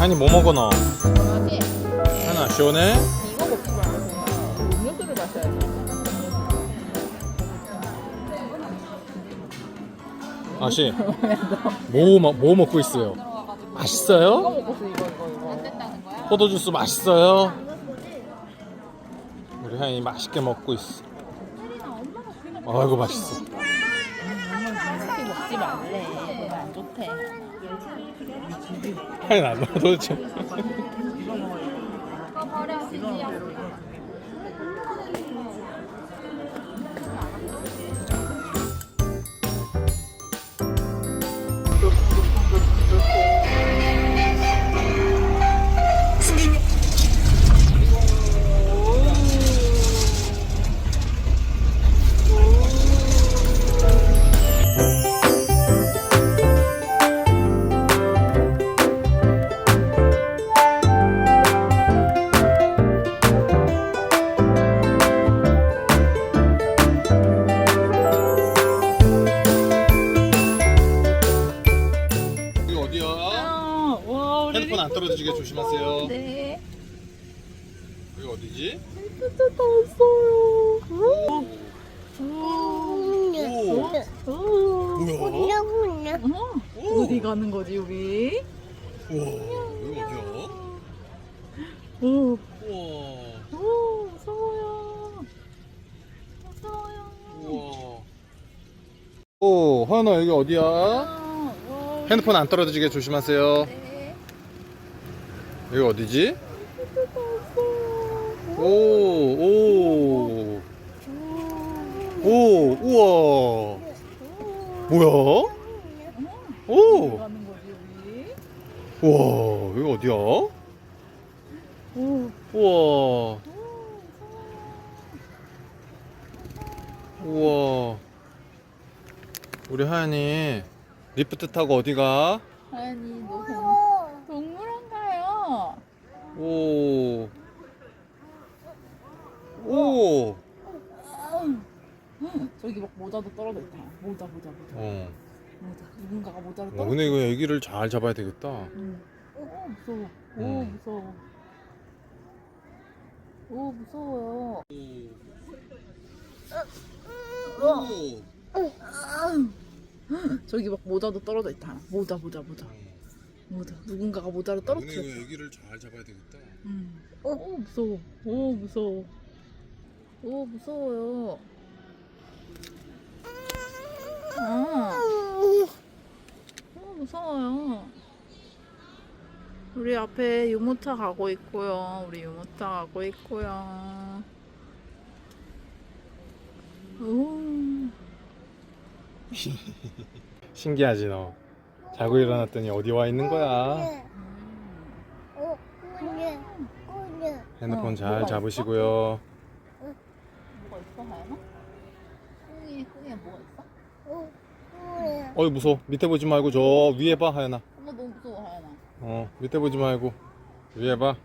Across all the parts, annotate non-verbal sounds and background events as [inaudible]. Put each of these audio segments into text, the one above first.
아니 뭐 먹어 너? 시원하지? 하나 시원해? 아씨 뭐, 마- 뭐 먹고 있어요? 맛있어요? 먹었어 이거 이거 이거. 안 된다는 거야? 포도 주스 맛있어요? 우리 하인이 맛있게 먹고 있어 아이고 맛있어 먹지 말래. 안 좋대. 먹어 도대체 우와 여기 어디야? 오, 우와 오 무서워요. 무서워요. 우와 오 하연아 여기 어디야? 아, 와, 핸드폰 안 떨어지게 조심하세요 네. 여기 어디지? 오, 오, 오, 우와. 뭐야? 오? 우와, 여기 어디야? 오, 우와, 우와. 우리 하연이 리프트 타고 어디 가? 아니 너 동, 동물원 가요. 오, 오, 저기 막 모자도 떨어져 있다. 모자 모자 모자. 어. 모자. 누군가가 모자를 어, 떨어. 근데 이거 애기를 잘 잡아야 되겠다. 응. 오 무서워. 오 음. 무서워. 오 무서워요. 저기 막 모자도 떨어져 있다. 모자 모자 모자. 모자. 누군가가 모자를 떨어뜨렸어. 이거 애기를 잘 잡아야 되겠다. 음. 오 무서워. 오 무서워. 오 무서워요. 아. 오 무서워요. 우리 앞에 유모차 가고 있고요. 우리 유모차 가고 있고요. 오. [laughs] 신기하지 너. 자고 일어났더니 어디 와 있는 거야? 핸드폰 어, 잘 뭐가 잡으시고요. 뭐가 있어, 하연아? 꽁이에 꽁이에 뭐가 있어? 어이 무서워. 밑에 보지 말고 저 위에 봐 하연아. 엄마 너무 무서워, 하연아. 어 밑에 보지 말고 위에 봐.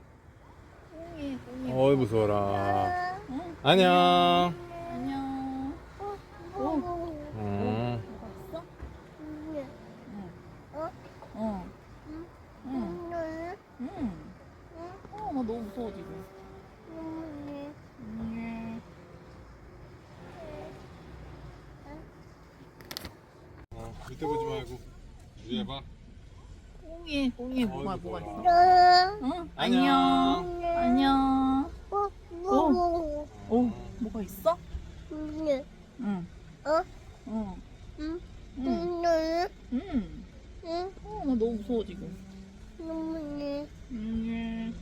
꽁이에 꽁이에. 어이 무서워라. 응? 안녕. 안녕. 오. 음. 뭐가 있어? 응. 어. 응. 응. 어, 나 너무 무서워 지금. 음. 어, 밑에 보지 말고 위에 봐. 꽁이에 꽁이에 뭐가 어이, 뭐가. 있어? 응. 안녕. 안녕. 안녕. 오, 뭐가 있어? 응. 응. 응. 응. 어, 나 너무 무서워 지금. 음.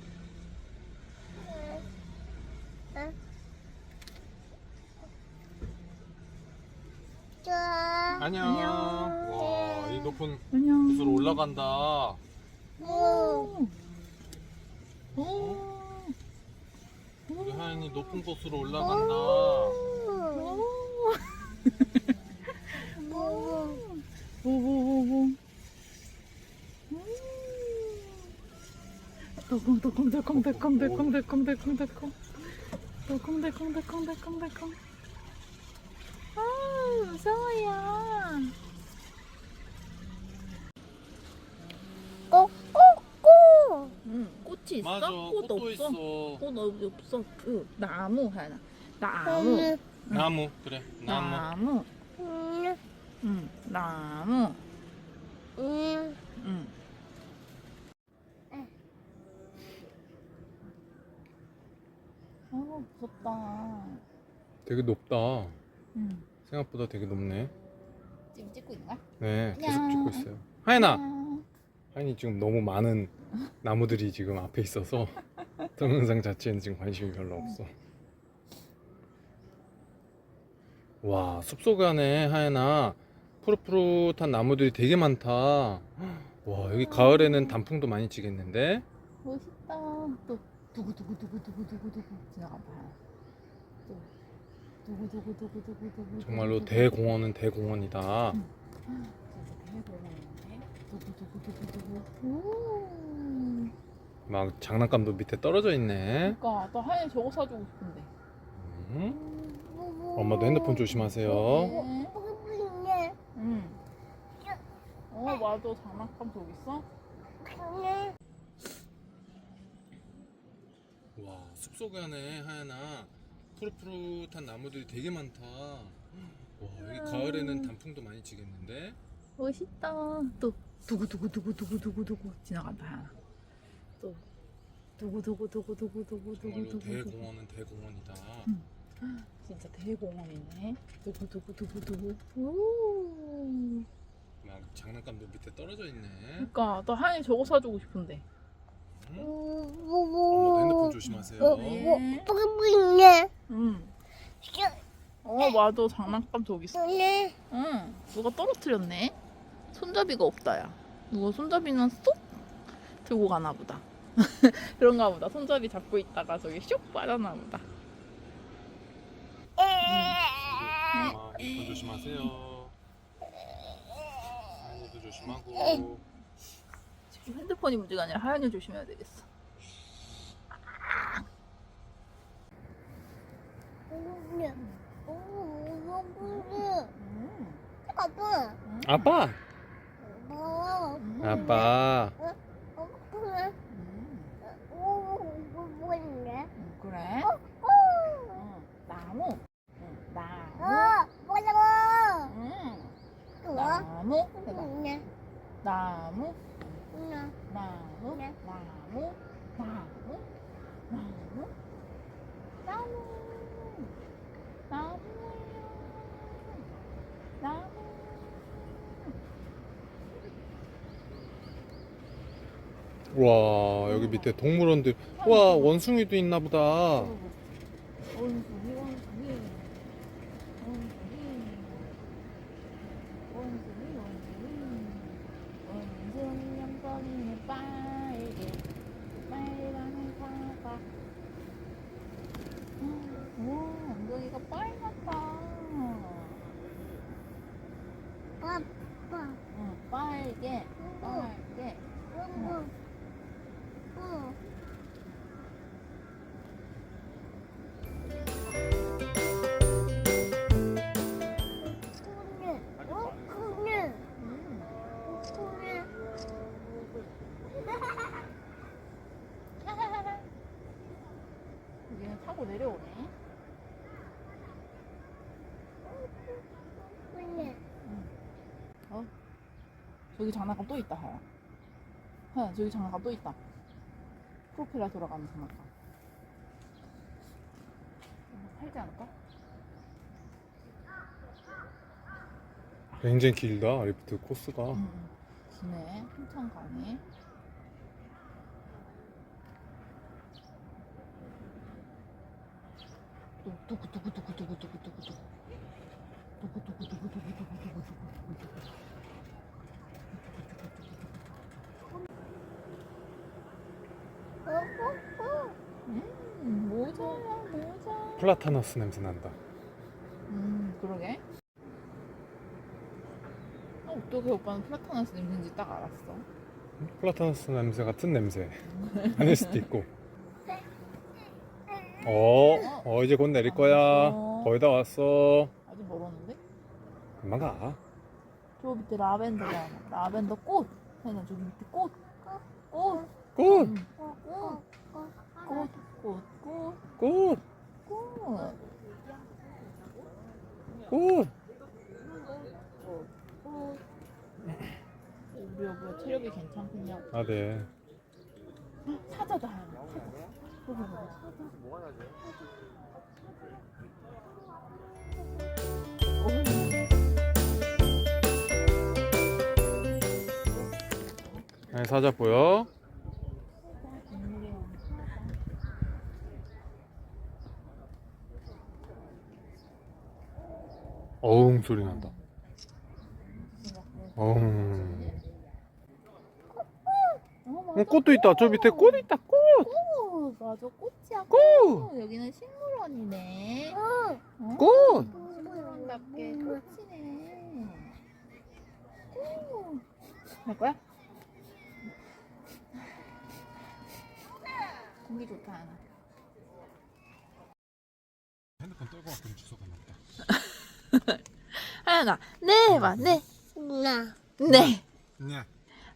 안녕. 안녕. 올라간다. 오. 우리 하연이 높은 곳으로 올라간다. 오오오오. 도콩도콩도콩도콩도콩도콩도콩. 도콩도콩도콩도콩도콩. 아 무서워요. 꽃이 있어? 맞아, 꽃 꽃도 없어? 있어. 꽃 없- 없어 그 나무 하나 나무 나무 그래. 나무. 나무 음, 응 나무 음. 응아 무섭다 되게 높다. 응 생각보다 되게 높네. 지금 찍고 있는 거야? 네, 계속. 찍고 있어요. 하연아, 아, 하연이 지금 너무 많은 나무들이 지금 앞에 있어서 동영상 자체에는 지금 관심이 별로 없어. 와, 숲속 안에 하연아 푸릇푸릇한 나무들이 되게 많다. 와, 여기 가을에는 단풍도 많이 지겠는데? 멋있다. 또 두구 두구 두구 두구 두구 두구 지나간다. 또 두구 두구 두구 두구 두구. 정말로 대공원은 대공원이다. 진짜 대공원이네. 두구 두구 두구 두구. 오. 막 장난감도 밑에 떨어져 있네. 그러니까 나 하얀 저거 사주고 싶은데. 음? 엄마도 핸드폰 조심하세요. 네. 꼬꼬네 응. 어 맞아 장난감 저기 있어? 와 숲속 안에 하연아 푸릇푸릇한 나무들이 되게 많다 와 여기 가을에는 단풍도 많이 지겠는데 멋있다. 또 두구 두구 두구 두구 두구 두구 지나간다. 두구 두구 두구 두구 두구 두구 정말로 두구 두구. 대공원은 대공원이다 진짜 대공원이네. 두구 두구 두구. 오. 막 장난감도 밑에 떨어져 있네 그러니까 나 하얀 저거 사주고 싶은데. 응? 엄마도 핸드폰 조심하세요 어, 네. 응. 어 맞아 장난감 저기 있어. 꼬네 응. 누가 떨어뜨렸네. 손잡이가 없다야. 누가 손잡이는 쏙 들고 가나 보다. [laughs] 그런가 보다. 손잡이 잡고 있다가 저기 슉 빠져나 보다. 엄마 핸드폰 조심하세요 하연이도 조심하고 지금 핸드폰이 문제가 아니라 하얀이 조심해야 되겠어. 꼬꼬네 음. 아빠 아빠 뭐 음. 아빠 꼬꼬네 음. 꼬꼬네 음, 그래? 꼬 응. 나무. 응. 나무. 어? 응. 나무. 해봐. 네, 나무. 네. 나무. 네. 나무. 나무. 나무. 나무. 나무. 나무. 와 여기 밑에 동물원도 와 원숭이도 있나 보다 저기 장난감 또 있다, 하야. 하야, 저기 장난감 또 있다. 프로펠러 돌아가는 장난감. 팔지 않을까? 굉장히 길다 리프트 코스가. 기네. 한참 가네. 또, 두구두구두구두구두구두구두구. 두구두구두구두구두구두구두구두구. 어, 꼬꼬. 음, 뭐 모자야 모자. 플라타너스 냄새 난다. 음 그러게. 어, 어떻게 오빠는 플라타나스 냄새인지 딱 알았어? 플라타너스 냄새 같은 냄새. [laughs] 아닐 수도 있고. 어, 어 이제 곧 내릴 거야. 알았어. 거의 다 왔어. 아직 멀었는데? 금방 가. 저 밑에 라벤더가. 라벤더 꽃. 혜나 저기 밑에 꽃. 꽃. 꽃, 꽃. 어, 꽃. 꽃. 꽃. 꽃, 꽃. 꽃. 꽃. 우리 여보 체력이 괜찮겠냐고. 아 네. 사자다. 사자. 네, 사자 보여. 어웅 소리 난다. 어웅. 어, 꽃도 있다. 저 밑에 꽃 있다. 꽃. 꽃 맞아 꽃이야 꽃. 여기는 식물원이네 어, 어? 꽃. 식물원답게 꽃이네 꽃 할 거야? 공기 좋다 하나 핸드폰 떨고 왔더니 주소가 났다. [laughs] 하연아 네 해봐 네 나, 네. 네.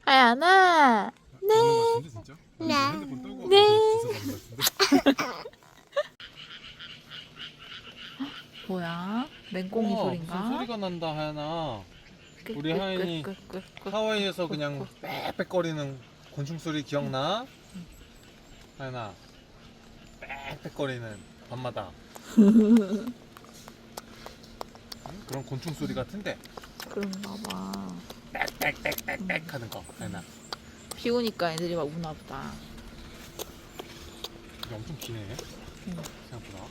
하연아 네. 진짜? 네. 네. 났는데. [laughs] 뭐야 맹꽁이 우와, 소린가? 무슨 소리가 난다 하연아. 끄, 우리 끄, 하연이. 하와이에서 그냥 빽빽거리는 곤충 소리 기억나? 하연아 빽빽거리는 밤마다 응? [laughs] 그런 곤충 소리 같은데. 그런가 봐. 빽빽빽빽빽 하는 거 하연아 비 오니까 애들이 막 우나 보다. 이게 엄청 기네. 응. 생각보다.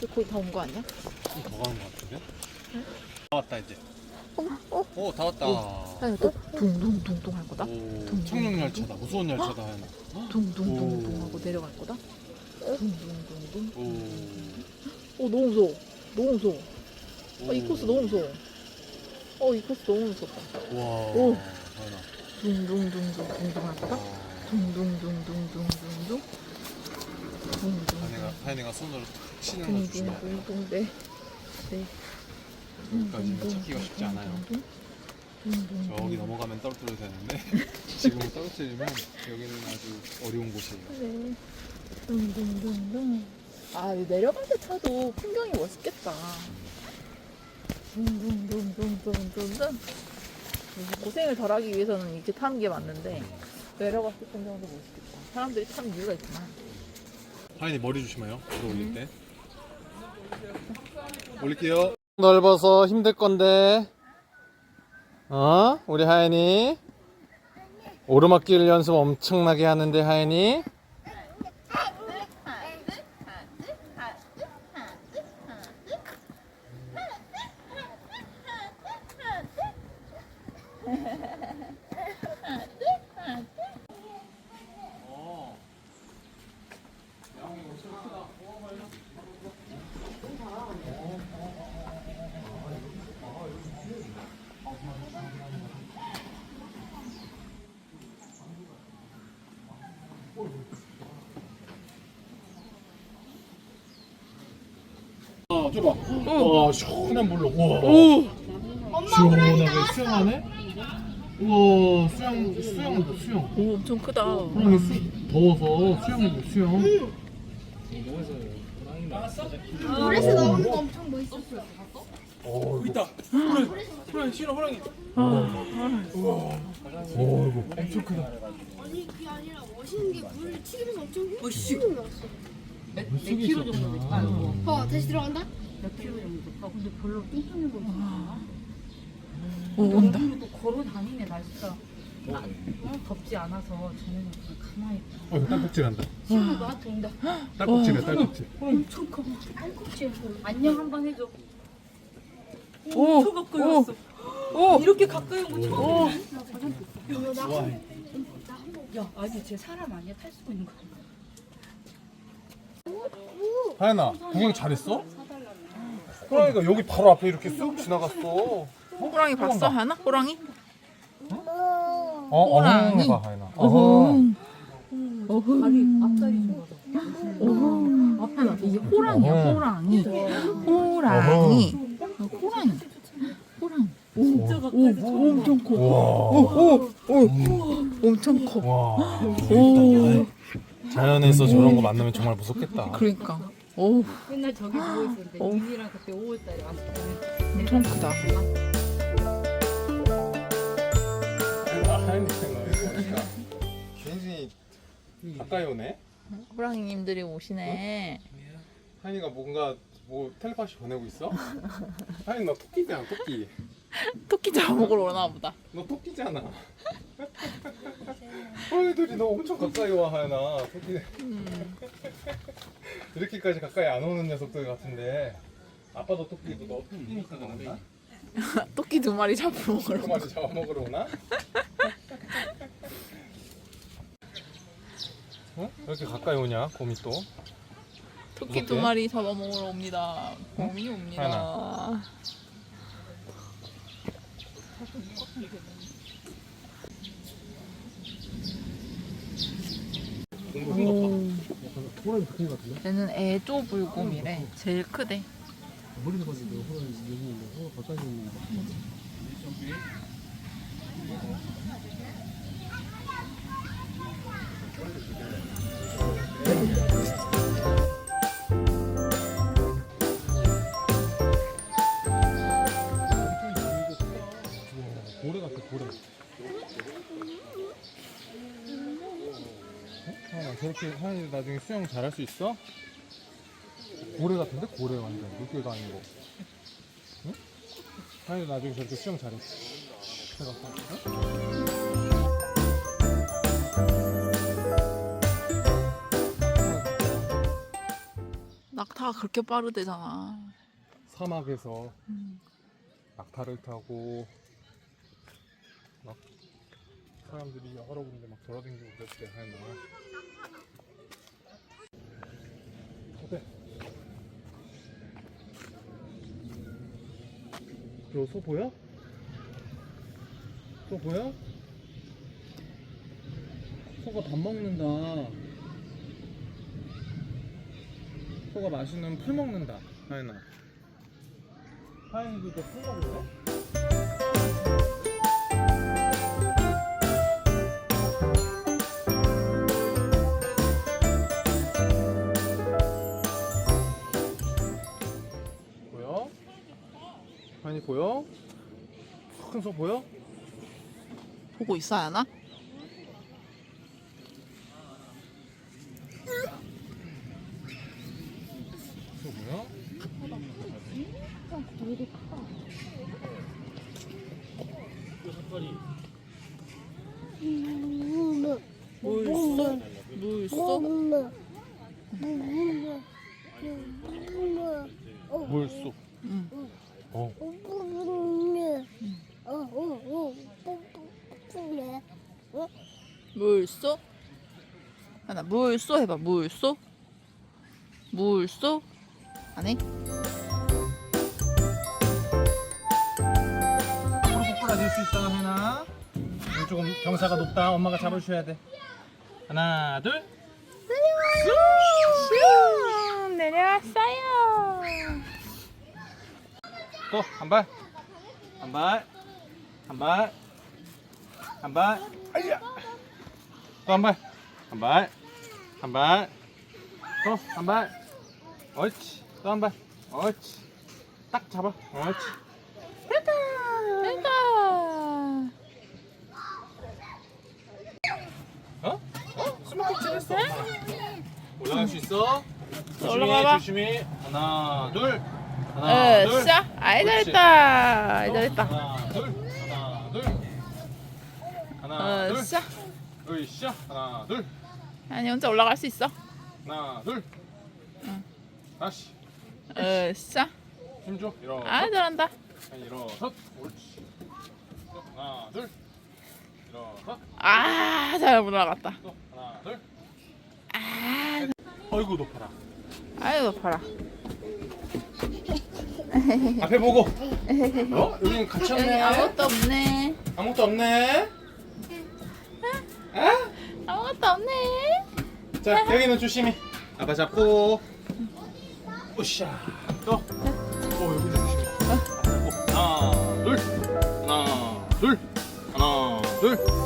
근데 거의 다 온 거 아니야? 좀 더 가는 거 같은데? 응? 다 왔다 이제. 어머 어? 오 다 왔다. 또 둥둥둥둥 할 거다? 둥, 청룡 둥, 열차다. 무서운 열차다. 하연아 둥둥둥둥 오. 하고 내려갈 거다? 둥둥둥둥. 오 어 너무 무서워. 너무 무서워. 오. 아, 이 코스 너무 무서워 어 이 코스 너무 무섭다 와 오. 하연아 둥둥둥둥 둥둥 할 거다? 와. 둥둥둥둥둥둥 둥 둥둥 하연이가 하연이가 손으로 탁 치는 거 조심해 둥둥둥둥 네 네. 여기까지는 찾기가 쉽지 않아요. 둥둥둥. 저기 넘어가면 떨어뜨려야 되는데 [laughs] 지금은 떨어뜨리면 여기는 아주 어려운 곳이에요. 네. 둥둥둥둥. 아, 내려갈 때 타도 풍경이 멋있겠다. 둥둥둥둥둥둥둥. 고생을 덜하기 위해서는 이렇게 타는 게 맞는데 내려갔을 때 풍경도 멋있겠다. 사람들이 타는 이유가 있구나. 하연이 머리 조심해요. 이거 올릴 때. 올릴게요. 넓어서 힘들 건데. 어? 우리 하연이 오르막길 연습 엄청나게 하는데 하연이. 아, 줘봐. 와, 시원한 물로. 와. 시원하게 수영하네? 우와, 수영, 수영, 수영. 오, 엄청 크다. 호랑이 수, 더워서 수영해도 수영. 물에서 나오는 거 엄청 멋있었어. 어, 있다. 호랑이, 호랑이, 호랑이. 오, 이거 엄청 크다. 아니 그게 아니라 멋있는 게 물을 튀기면서 엄청 났어. 몇 킬로 정도 될까? 봐 다시 들어간다. 오, 온다. 또 걸어 다니네 날씨가 어, 덥지 않아서 그냥 가만히 있다. 어, 이거 딸꾹질 한다. 나한테 온다. 딸꾹질해, 딸꾹질. 엄청 커. 한국지. 안녕 한 번 해줘. 오, 엄청 가까이 왔어. 오, 이렇게 가까이 오면 처음. 와, 야 아니 쟤 사람 아니야 탈 수가 있는 거. 하연아 구경 잘했어? 호랑이가 여기 바로 앞에 이렇게 쑥 지나갔어. 호랑이 봤어 하나? 호랑이? 어, 호랑이. 봐 하연아. 어흥. 다리 앞다리 좀 어흥. 하나 이게 호랑이야 어흥. 호랑이. 호랑이. 어, 호랑이. 호랑이. 진짜 가까이 오, 엄청 커. 와. 오, 오, 오, 엄청 커. 와. 오, 자연에서 저런 거 만나면 정말 무섭겠다. 그러니까. 오, 맨날 저기 보고 있었는데 어. 윤이랑 그때 5월달에 왔을 때 엄청 크다. 가까이 오네. 호랑이님들이 오시네. 하인이가 뭔가 뭐 텔레파시 보내고 있어? 하인 너 토끼잖아 토끼. [laughs] 토끼 잡아먹으러 오나 보다. 너 토끼잖아. 호랑이들이 너 엄청 가까이 와 하연아. 토끼 음. 이렇게까지 가까이 안 오는 녀석들 같은데. 아빠도 토끼고 너 토끼니까 그런가? 토끼 두 마리 잡아먹으러. 두 마리 잡아먹으러 오나? [laughs] 어? 왜 이렇게 가까이 오냐 곰이 또? 토끼 두 무섭게? 마리 잡아먹으러 옵니다. 곰이 옵니다. 하나. 호랑이 크는 것 같은데? 얘는 애조 불곰이래. 제일 크대. 머리도 봤는데 호랑이 여기 있는데 어 가까이 있는 거 아, 저렇게 하연이 나중에 수영 잘할 수 있어? 고래 같은데? 고래 완전 물개가 아니고 응? 하연이 나중에 저렇게 수영 잘해. 해갖고 낙타가 그렇게 빠르대잖아. 사막에서 음. 낙타를 타고 막 사람들이 여러 군데 막 돌아다니고 그랬대 하연아. 어때? 저소 보여? 소 보여? 소가 밥 먹는다. 소가 맛있는 풀 먹는다. 하연아. 하연이도 저풀 먹을래? 하연이 보여? 큰 소 보여? 보고 있어야 하나? 소 보여? 물소? 물소? 물소. 응. 어. 물소? 하나 물소 해봐 물소? 물소? 안 해? 코코라 될수 있어 하나. 여기 조금 경사가 높다. 엄마가 잡아주셔야 돼. 하나 둘. 슝 내려왔어요. 또 한 발. 한 발. 한 발. 한 발. 아야. 또한 발. 한 발. 한 발. 또 한 발. 옳지. 또 한 발. 옳지. 딱 잡아. 옳지. 됐다. 어? 어? 스마트 칠했어. 올라갈 수 있어? 올라가봐. 조심히. 하나, 둘. 하나, 둘. 으쌰. 아이 그렇지. 잘했다. 아이 잘했다. 하나, 둘. 하나, 둘. 하나, 둘. 으쌰. 으쌰. 하나, 둘. 아니 혼자 올라갈 수 있어. 하나, 둘. 응. 다시. 으쌰. 힘 줘. 일어서. 아이 잘한다. 일어서. 옳지. 또 하나, 둘. 일어서. 아, 잘 올라갔다. 또 하나, 둘. 아, 어이구 높아라. 아이고 봐라. 앞에 보고. 어? 여기는 갇혔네. 여기 아무것도 없네. 아무것도 없네. 아? 아무것도 없네. 자, 여기는 조심히. 아빠 잡고. 오샤. 또. 어, 여기는 조심히. 아빠 잡고. 하나, 둘. 하나, 둘. 하나, 둘.